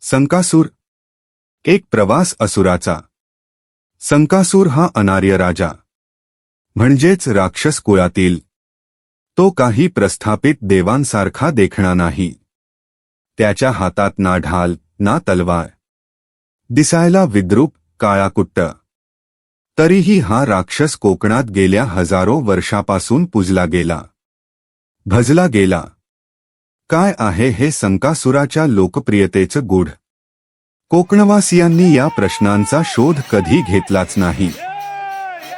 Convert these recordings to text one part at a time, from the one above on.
संकासूर. एक प्रवास असुराचा. संकासूर हा अनार्य राजा. म्हणजेच राक्षस कुळातील. तो काही प्रस्थापित देवांसारखा देखणा नाही. त्याच्या हातात ना ढाल ना तलवार. दिसायला विद्रूप काळाकुट्ट. तरीही हा राक्षस कोकणात गेल्या हजारो वर्षापासून पूजला गेला. भजला गेला. काय आहे हे संकासुराच्या लोकप्रियतेचं गूढ? कोकणवासियांनी या प्रश्नांचा शोध कधी घेतलाच नाही.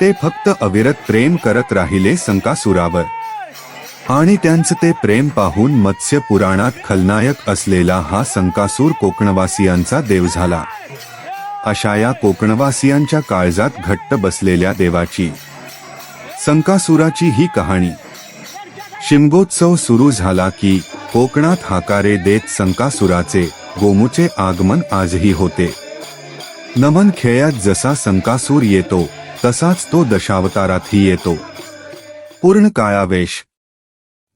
ते फक्त अविरत प्रेम करत राहिले संकासुरावर. आणि त्यांचं ते प्रेम पाहून मत्स्य पुराणात खलनायक असलेला हा संकासूर कोकणवासियांचा देव झाला. अशा या कोकणवासियांच्या काळजात घट्ट बसलेल्या देवाची संकासुराची ही कहाणी. शिमगोत्सव सुरू झाला की कोकणात हाकारे देत संकासुराचे गोमूचे आगमन आजही होते. नमन खेळ्यात जसा संकासूर येतो तसाच तो दशावतारातही येतो. पूर्ण काळावेश.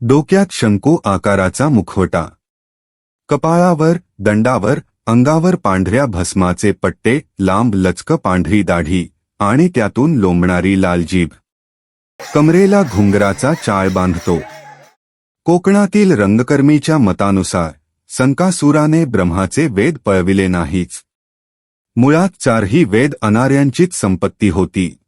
डोक्यात शंकू आकाराचा मुखवटा. कपाळावर दंडावर अंगावर पांढऱ्या भस्माचे पट्टे लांब लचक पांढरी दाढी आणि त्यातून लोंबणारी लालजीभ कमरेला घुंगराचा चाळ बांधतो. कोकणातील रंगकर्मीच्या मतानुसार संकासुराने ब्रह्माचे वेद पळविले नाहीच. मुळात चारही वेद अनार्यांचीच संपत्ती होती.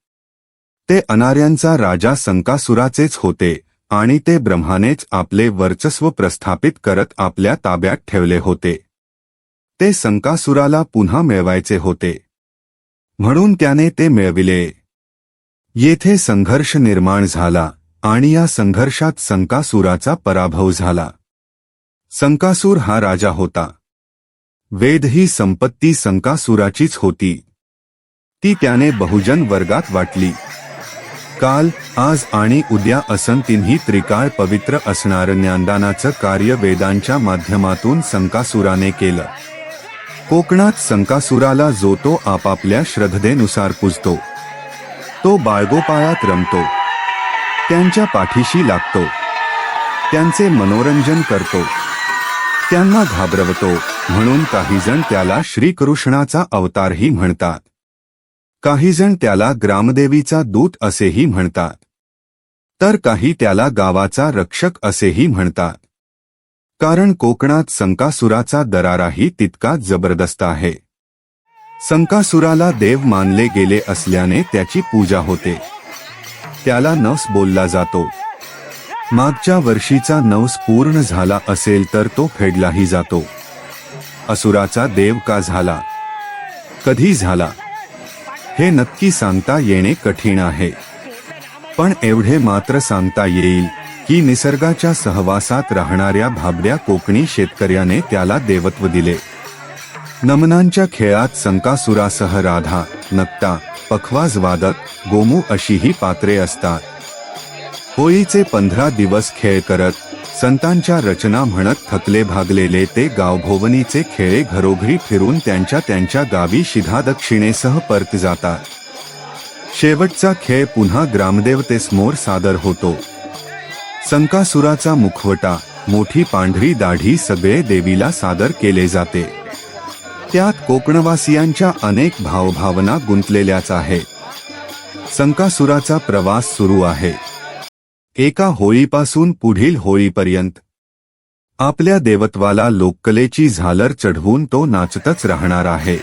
ते अनार्यांचा राजा संकासुराचेच होते आणि ते ब्रह्मानेच आपले वर्चस्व प्रस्थापित करत आपल्या ताब्यात ठेवले होते. ते संकासुराला पुन्हा मिळवायचे होते. म्हणून त्याने ते मिळविले. येथे संघर्ष निर्माण झाला. आणि या संघर्षात संकासुराचा पराभव झाला. संकासूर हा राजा होता. वेद ही संपत्ती संकासुराचीच होती. ती त्याने बहुजन वर्गात वाटली. काल आज आणि उद्या असं तिन्ही त्रिकाळ पवित्र असणारं ज्ञानदानाचं कार्य वेदांच्या माध्यमातून संकासुराने केलं. कोकणात संकासुराला जो तो आपापल्या श्रद्धेनुसार पुजतो. तो बाळगोपाळात रमतो. त्यांच्या पाठीशी लागतो. त्यांचे मनोरंजन करतो. त्यांना घाबरवतो. म्हणून काहीजण त्याला श्रीकृष्णाचा अवतारही म्हणतात. काहीजण त्याला ग्रामदेवीचा दूत असेही म्हणतात. तर काही त्याला गावाचा रक्षक असेही म्हणतात. कारण कोकणात संकासुराचा दराराही तितकाच जबरदस्त आहे. संकासुराला देव मानले गेले असल्याने त्याची पूजा होते. त्याला नस बोलला जातो. मागच्या वर्षीचा नवस पूर्ण झाला असेल तर तो फेडलाही जातो. असुराचा देव का झाला? कधी झाला? हे नक्की सांगता येणे कठीण आहे. पण एवढे मात्र सांगता येईल की निसर्गाच्या सहवासात राहणाऱ्या भाबड्या कोकणी शेतकऱ्याने त्याला देवत्व दिले. नमनांच्या खेळात संकासुरासह राधा नक्ता पखवाज वादक गोमू अशीही पात्रे असतात. होळीचे पंधरा दिवस खेळ करत संतांच्या रचना म्हणत थकले भागलेले ते गावभोवनीचे खेळे घरोघरी फिरून त्यांच्या त्यांच्या गावी शिधा दक्षिणेसह परत जातात. शेवटचा खेळ पुन्हा ग्रामदेवतेसमोर सादर होतो. संकासुराचा मुखवटा मोठी पांढरी दाढी सगळे देवीला सादर केले जाते. त्यात कोकणवासियांच्या अनेक भावभावना गुंतलेल्याच आहेत संकासुराचा प्रवास सुरू आहे. एका होळीपासून पुढील होळीपर्यंत. आपल्या देवत्वाला लोककलेची झालर चढवून तो नाचतच राहणार आहे.